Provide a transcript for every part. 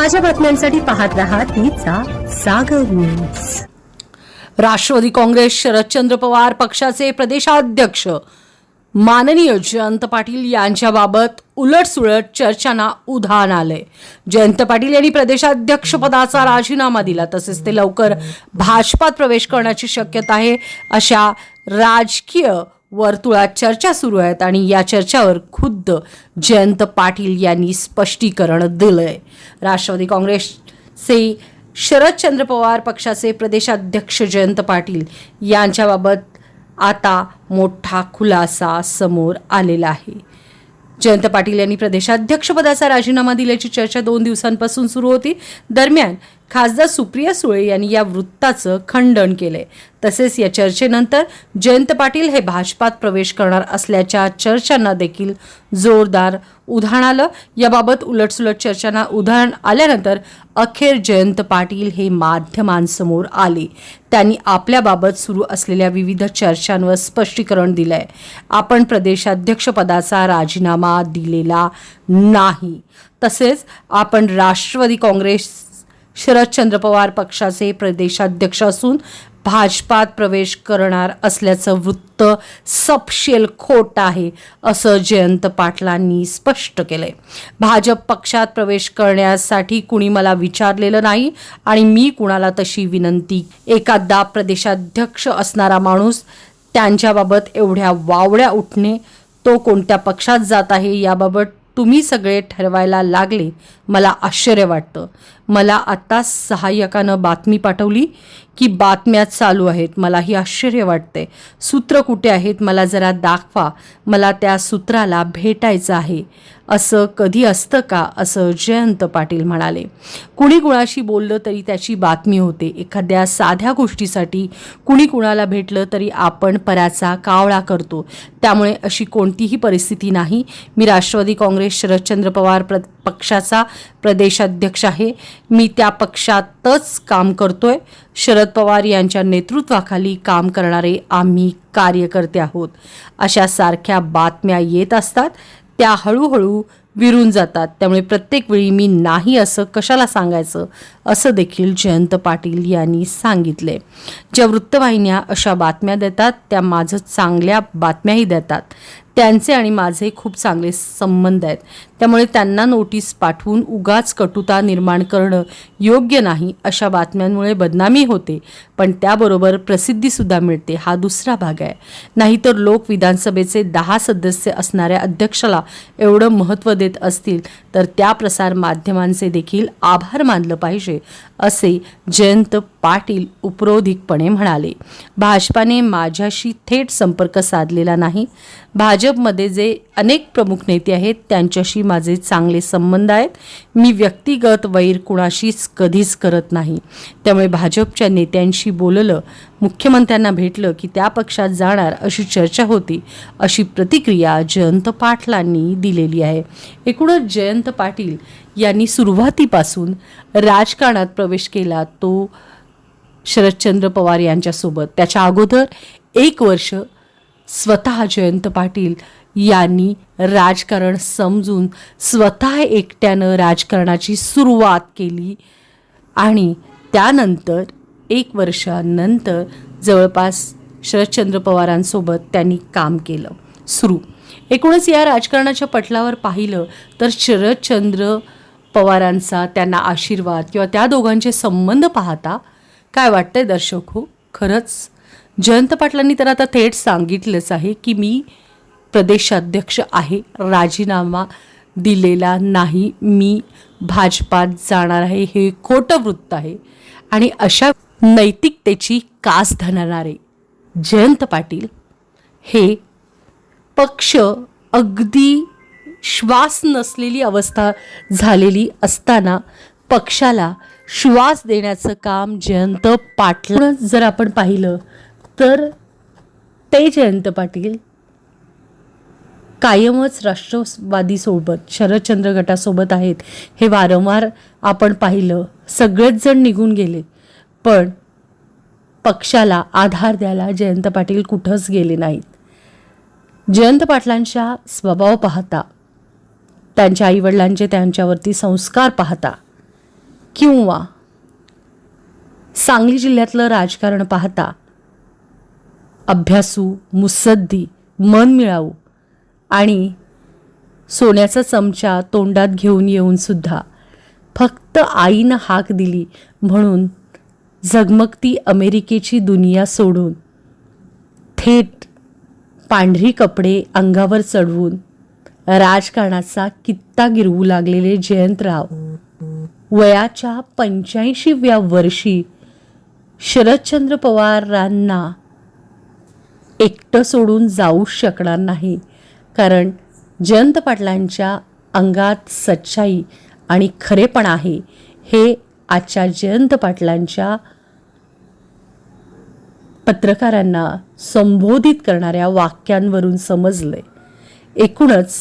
ताज्या बातम्यांसाठी पाहत रहा तिचा सागर न्यूज राष्ट्रवादी काँग्रेस शरदचंद्र पवार पक्षाचे प्रदेशाध्यक्ष माननीय जयंत पाटील यांच्याबाबत उलटसुलट चर्चांना उधाण आलंय. जयंत पाटील यांनी प्रदेशाध्यक्षपदाचा राजीनामा दिला तसेच ते लवकर भाजपात प्रवेश करण्याची शक्यता आहे अशा राजकीय वर्तुळात चर्चा सुरू आहेत आणि या चर्चावर खुद्द जयंत पाटील यांनी स्पष्टीकरण दिलंय. राष्ट्रवादी काँग्रेसचे शरदचंद्र पवार पक्षाचे प्रदेशाध्यक्ष जयंत पाटील यांच्याबाबत आता मोठा खुलासा समोर आलेला आहे. जयंत पाटील यांनी प्रदेशाध्यक्षपदाचा राजीनामा दिल्याची चर्चा दोन दिवसांपासून सुरू होती. दरम्यान खासदार सुप्रिया सुळे यांनी या वृत्ताचं खंडन केलंय. तसेच या चर्चेनंतर जयंत पाटील हे भाजपात प्रवेश करणार असल्याच्या चर्चांना देखील जोरदार उधाण आलं. याबाबत उलटसुलट चर्चांना उधाण आल्यानंतर अखेर जयंत पाटील हे माध्यमांसमोर आले. त्यांनी आपल्याबाबत सुरू असलेल्या विविध चर्चांवर स्पष्टीकरण दिलंय. आपण प्रदेशाध्यक्षपदाचा राजीनामा दिलेला नाही. तसेच आपण राष्ट्रवादी काँग्रेस शरदचंद्र पवार पक्षाचे प्रदेशाध्यक्ष असून भाजपात प्रवेश करणार असल्याचं वृत्त सपशेल खोट आहे असं जयंत पाटलांनी स्पष्ट केलंय. भाजप पक्षात प्रवेश करण्यासाठी कुणी मला विचारलेलं नाही आणि मी कुणाला तशी विनंती एखादा प्रदेशाध्यक्ष असणारा माणूस त्यांच्याबाबत एवढ्या वावड्या उठणे तो कोणत्या पक्षात जात आहे याबाबत तुम्ही सगळे ठरवायला लागले मला आश्चर्य वाटतं. मला आत्ता सहाय्यकानं बातमी पाठवली की बातम्या चालू आहेत. मलाही आश्चर्य वाटते सूत्र कुठे आहेत? मला जरा दाखवा. मला त्या सूत्राला भेटायचं आहे. असं कधी असतं का? असं जयंत पाटील म्हणाले. कुणी कुणाशी बोललं तरी त्याची बातमी होते. एखाद्या साध्या गोष्टीसाठी कुणी कुणाला भेटलं तरी आपण पराचा कावळा करतो. त्यामुळे अशी कोणतीही परिस्थिती नाही. मी राष्ट्रवादी काँग्रेस शरदचंद्र पवार प्र पक्षाचा प्रदेशाध्यक्ष आहे. मी त्या पक्षातच काम करतोय. शरद पवार यांच्या नेतृत्वाखाली काम करणारे आम्ही कार्यकर्ते आहोत. अशा सारख्या बातम्या येत असतात. त्या हळूहळू विरून जातात. त्यामुळे प्रत्येक वेळी मी नाही असं कशाला सांगायचं? असं देखील जयंत पाटील यांनी सांगितले ज्या वृत्तवाहिन्या अशा बातम्या देतात त्या माझं चांगल्या बातम्याही देतात. त्यांचे आणि माझे खूप चांगले संबंध आहेत. त्यामुळे त्यांना नोटीस पाठवून उगाच कटुता निर्माण करणं योग्य नाही अशा बातम्यांमुळे बदनामी होते. पण त्याबरोबर प्रसिद्धीसुद्धा मिळते. हा दुसरा भाग आहे. नाहीतर लोक विधानसभेचे दहा सदस्य असणाऱ्या अध्यक्षाला एवढं महत्त्व देत असतील तर त्या प्रसार माध्यमांचे देखील आभार मानलं पाहिजे असे जयंत पाटील उपरोधिकपणे म्हणाले. भाजपाने माझ्याशी थेट संपर्क साधलेला नाही. भाज भाजपमध्ये जे अनेक प्रमुख नेते आहेत त्यांच्याशी माझे चांगले संबंध आहेत. मी व्यक्तिगत वैर कुणाशीच कधीच करत नाही. त्यामुळे भाजपच्या नेत्यांशी बोललं मुख्यमंत्र्यांना भेटलं की त्या पक्षात जाणार अशी चर्चा होती अशी प्रतिक्रिया जयंत पाटलांनी दिलेली आहे. एकूणच जयंत पाटील यांनी सुरुवातीपासून राजकारणात प्रवेश केला तो शरदचंद्र पवार यांच्यासोबत. त्याच्या अगोदर एक वर्ष स्वतः जयंत पाटील यांनी राजकारण समजून स्वतः एकट्यानं राजकारणाची सुरुवात केली. आणि त्यानंतर एक वर्षानंतर जवळपास शरदचंद्र पवारांसोबत त्यांनी काम केलं. सुरू. एकूणच या राजकारणाच्या पटलावर पाहिलं तर शरदचंद्र पवारांचा त्यांना आशीर्वाद किंवा त्या दोघांचे संबंध पाहता काय वाटतंय दर्शक हो? खरंच जयंत पाटलांनी तर आता थेट सांगितलंच आहे की मी प्रदेशाध्यक्ष आहे राजीनामा दिलेला नाही मी भाजपात जाणार आहे हे खोटं वृत्त आहे. आणि अशा नैतिकतेची कास धरणारे जयंत पाटील हे पक्ष अगदी श्वास नसलेली अवस्था झालेली असताना पक्षाला श्वास देण्याचं काम जयंत पाटील. जर आपण पाहिलं तर ते जयंत पाटील कायमच राष्ट्रवादीसोबत शरदचंद्र गटासोबत आहेत. हे वारंवार आपण पाहिलं सगळेच जण निघून गेले. पण पक्षाला आधार द्यायला जयंत पाटील कुठंच गेले नाहीत. जयंत पाटलांच्या स्वभाव पाहता त्यांच्या आईवडिलांचे त्यांच्यावरती संस्कार पाहता किंवा सांगली जिल्ह्यातलं राजकारण पाहता अभ्यासू मुसद्दी मन मिळावू आणि सोन्याचा चमचा तोंडात घेऊन येऊन सुद्धा फक्त आईनं हाक दिली म्हणून झगमगती अमेरिकेची दुनिया सोडून थेट पांढरी कपडे अंगावर चढवून राजकारणाचा कित्ता गिरवू लागलेले जयंतराव. वयाच्या पंच्याऐंशीव्या वर्षी शरदचंद्र पवारांना एकटं सोडून जाऊ शकणार नाही. कारण जयंत पाटलांच्या अंगात सच्चाई आणि खरेपण आहे. हे आजच्या जयंत पाटलांच्या पत्रकारांना संबोधित करणाऱ्या वाक्यांवरून समजले एकूणच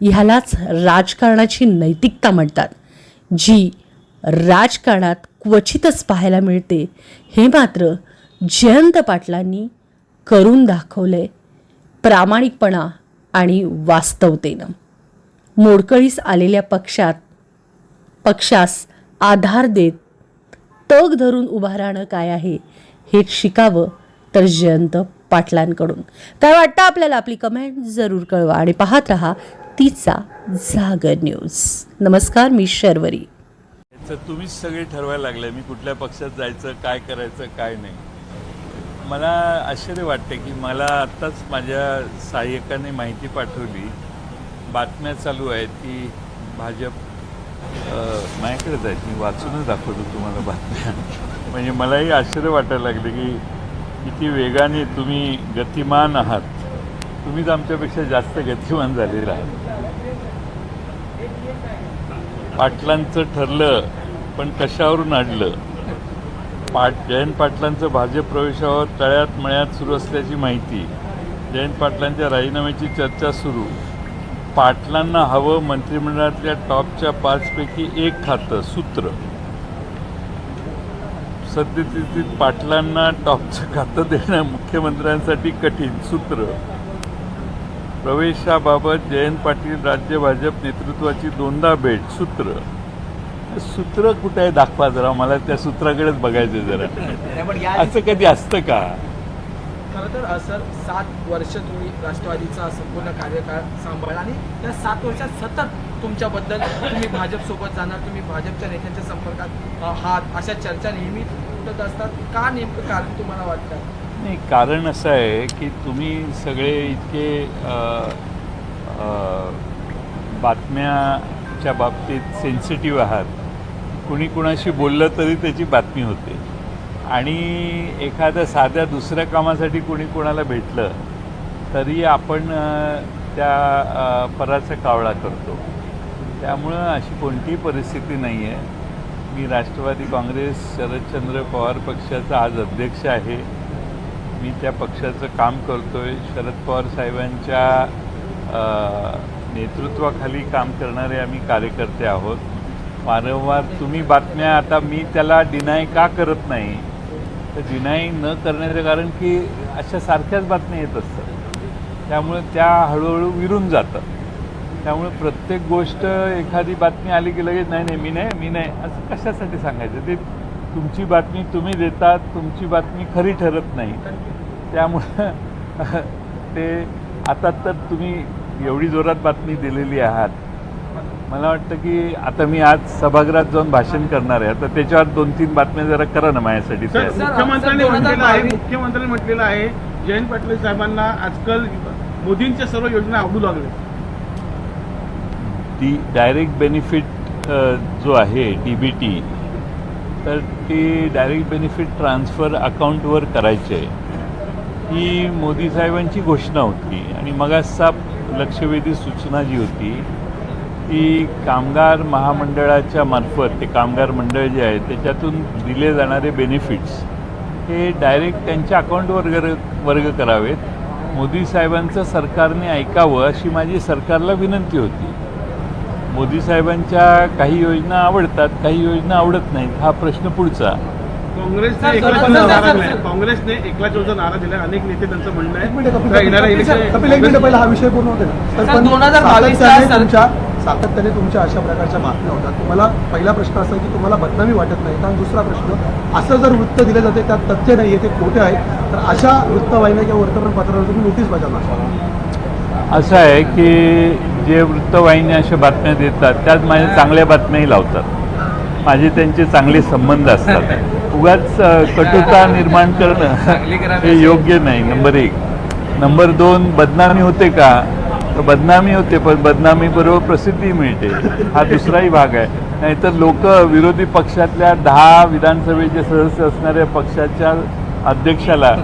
ह्यालाच राजकारणाची नैतिकता म्हणतात. जी राजकारणात क्वचितच पाहायला मिळते हे मात्र जयंत पाटलांनी करून दाखवले प्रामाणिकपणा आणि वास्तवतेनं. मोडकळीस आलेल्या पक्षात पक्षास आधार देत तग धरून उभा राहणं काय आहे हे शिकावं तर जयंत पाटलांकडून. काय वाटतं आपल्याला? आपली कमेंट जरूर कळवा आणि पाहत रहा तिचा जागर न्यूज. नमस्कार मी शर्वरी. तुम्हीच सगळे ठरवायला लागले मी कुठल्या पक्षात जायचं काय करायचं काय नाही. मला आश्चर्य वाटते की मला आत्ताच माझ्या सहाय्यकाने माहिती पाठवली बातम्या चालू आहेत की भाजप माझ्याकडेच आहेत मी वाचूनच दाखवतो तुम्हाला बातम्या. म्हणजे मलाही आश्चर्य वाटायला लागले की किती वेगाने तुम्ही गतिमान आहात. तुम्हीच आमच्यापेक्षा जास्त गतिमान झालेला आहात. पाटलांचं ठरलं पण कशावरून अडलं पाट जयंत पाटलांचं भाजप प्रवेशावर तळ्यात मळ्यात सुरू असल्याची माहिती जयंत पाटलांच्या राजीनाम्याची चर्चा सुरू. पाटलांना हवं मंत्रिमंडळातल्या टॉपच्या पाचपैकी एक खातं सूत्र. सद्यस्थितीत पाटलांना टॉपचं खातं देणं मुख्यमंत्र्यांसाठी कठीण सूत्र. प्रवेशाबाबत जयंत पाटील राज्य भाजप नेतृत्वाची दोनदा भेट सूत्र. सूत्र कुठे आहे? दाखवा जरा. मला त्या सूत्राकडेच बघायचं जरा. असं कधी असतं का? खरं तर असं सात वर्ष तुम्ही राष्ट्रवादीचा संपूर्ण कार्यकाळ सांभाळला आणि त्या सात वर्षात सतत तुमच्याबद्दल तुम्ही भाजपसोबत जाणार तुम्ही भाजपच्या नेत्यांच्या संपर्कात अ, आहात अशा चर्चा नेहमी उठत असतात. का नेमकं कारण तुम्हाला वाटतं? नाही कारण असं आहे की तुम्ही सगळे इतके बातम्याच्या बाबतीत सेन्सिटिव्ह आहात. कुणी कुणाशी बोललं तरी त्याची बातमी होते. आणि एखाद्या साध्या दुसऱ्या कामासाठी कुणी कोणाला भेटलं तरी आपण त्या पराचा कावळा करतो. त्यामुळं अशी कोणतीही परिस्थिती नाही आहे मी राष्ट्रवादी काँग्रेस शरदचंद्र पवार पक्षाचा आज अध्यक्ष आहे. मी त्या पक्षाचं काम करतोय. शरद पवार साहेबांच्या नेतृत्वाखाली काम करणारे आम्ही कार्यकर्ते आहोत. वारंवार तुम्ही बातम्या आता मी त्याला डिनाय का करत नाही? तर डिनाय न करण्याचं कारण की अशा सारख्याच बातम्या येत असतात. त्यामुळे त्या हळूहळू विरून जातात. त्यामुळे प्रत्येक गोष्ट एखादी बातमी आली की लगेच नाही नाही मी नाही मी नाही. असं कशासाठी सांगायचं? ते तुमची बातमी तुम्ही देतात तुमची बातमी खरी ठरत नाही. त्यामुळं ते आता तर तुम्ही एवढी जोरात बातमी दिलेली आहात. मला वाटतं की आता मी आज सभागृहात जाऊन भाषण करणार आहे. आता त्याच्यावर दोन तीन बातम्या जरा करा ना माझ्यासाठी. मुख्यमंत्र्यांनी म्हटलेलं आहे मुख्यमंत्र्यांनी म्हटलेलं आहे जयंत पाटील साहेबांना आजकाल मोदींच्या सर्व योजना आवडू लागल्या ती डायरेक्ट बेनिफिट जो आहे डी बी टी तर ती डायरेक्ट बेनिफिट ट्रान्सफर अकाउंटवर करायची. आहे ही मोदी साहेबांची घोषणा होती आणि मगाचा लक्षवेधी सूचना जी होती ती कामगार महामंडळाच्या मार्फत ते कामगार मंडळ जे आहे त्याच्यातून दिले जाणारे बेनिफिट्स हे डायरेक्ट त्यांच्या अकाउंटवर वर्ग वर्ग करावेत. मोदी साहेबांचं सरकारने ऐकावं अशी माझी सरकारला विनंती होती. मोदी साहेबांच्या काही योजना आवडतात काही योजना आवडत नाहीत हा प्रश्न पुढचा. काँग्रेसने एकला नारा दिलाय. काँग्रेसने एकला चौदा नारा दिलाय. अनेक नेते त्यांचं म्हणणं आहे. येणाऱ्या इलेक्शन. पहिला हा विषय पूर्ण होते. ना सर, पण 2022 सातत्याने तुमच्या सातत्याने तुमच्या अशा प्रकारच्या बातम्या होतात. तुम्हाला पहिला प्रश्न असा आहे की तुम्हाला बदनामी वाटत नाही. आणि दुसरा प्रश्न असं जर वृत्त दिलं जाते त्यात तथ्य नाही आहे ते खोटे आहे. तर अशा वृत्तवाहिन्या किंवा वर्तमानपत्रावर तुम्ही नोटीस बजावणार. असं आहे की जे वृत्तवाहिन्या अशा बातम्या देतात त्यात माझ्या चांगल्या बातम्याही लावतात. माझे त्यांचे चांगले संबंध असतात. उगाच कटुता निर्माण करणं हे योग्य नाही नंबर एक. नंबर दोन बदनामी होते का? तर बदनामी होते पण बदनामी बरोबर प्रसिद्धी मिळते. हा दुसराही भाग आहे. नाहीतर लोक विरोधी पक्षातल्या दहा विधानसभेचे सदस्य असणाऱ्या पक्षाच्या अध्यक्षाला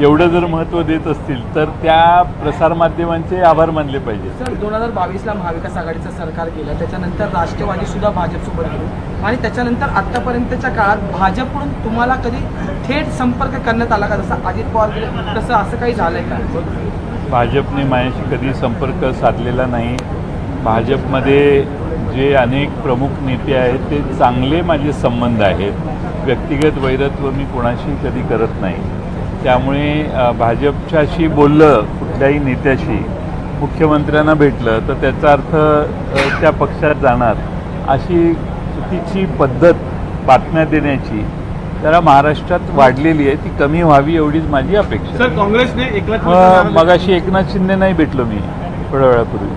एवढं जर महत्त्व देत असतील तर त्या प्रसारमाध्यमांचे आभार मानले पाहिजे सर दोन हजार बावीसला महाविकास आघाडीचं सरकार गेलं त्याच्यानंतर राष्ट्रवादी सुद्धा भाजपसोबत गेली. आणि त्याच्यानंतर आतापर्यंतच्या काळात भाजपकडून तुम्हाला कधी थेट संपर्क करण्यात आला का? जसं अजित पवार गेले तसं असं काही झालंय का? भाजपने माझ्याशी कधी संपर्क साधलेला नाही. भाजपमध्ये जे अनेक प्रमुख नेते आहेत ते चांगले माझे संबंध आहेत. व्यक्तिगत वैरत्व मी कोणाशी कधी करत नाही. त्यामुळे भाजपच्याशी बोललं कुठल्याही नेत्याशी मुख्यमंत्र्यांना भेटलं तर त्याचा अर्थ त्या पक्षात जाणार अशी चुकीची पद्धत बातम्या देण्याची जरा महाराष्ट्रात वाढलेली आहे. ती कमी व्हावी एवढीच माझी अपेक्षा काँग्रेसने मगाशी एकनाथ शिंदे नाही भेटलो मी थोड्या वेळापूर्वी.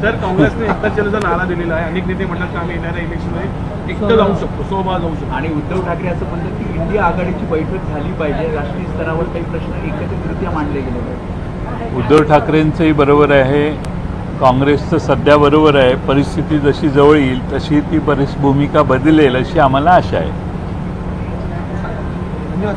सर काँग्रेसने शिंदेचा नारा दिलेला आहे. अनेक नेते म्हणतात की आम्ही येणाऱ्या इलेक्शनमध्ये एकटं जाऊ शकतो सोबत जाऊ शकतो. आणि उद्धव ठाकरे असं म्हणतात की इंडिया आघाडीची बैठक झाली पाहिजे. राष्ट्रीय स्तरावर काही प्रश्न एकत्रितरित्या मांडले गेले पाहिजे उद्धव ठाकरेंचंही बरोबर आहे. काँग्रेसचं सध्या बरोबर आहे. परिस्थिती जशी जवळ येईल तशी ती परिस भूमिका बदलेल अशी आम्हाला आशा आहे. धन्यवाद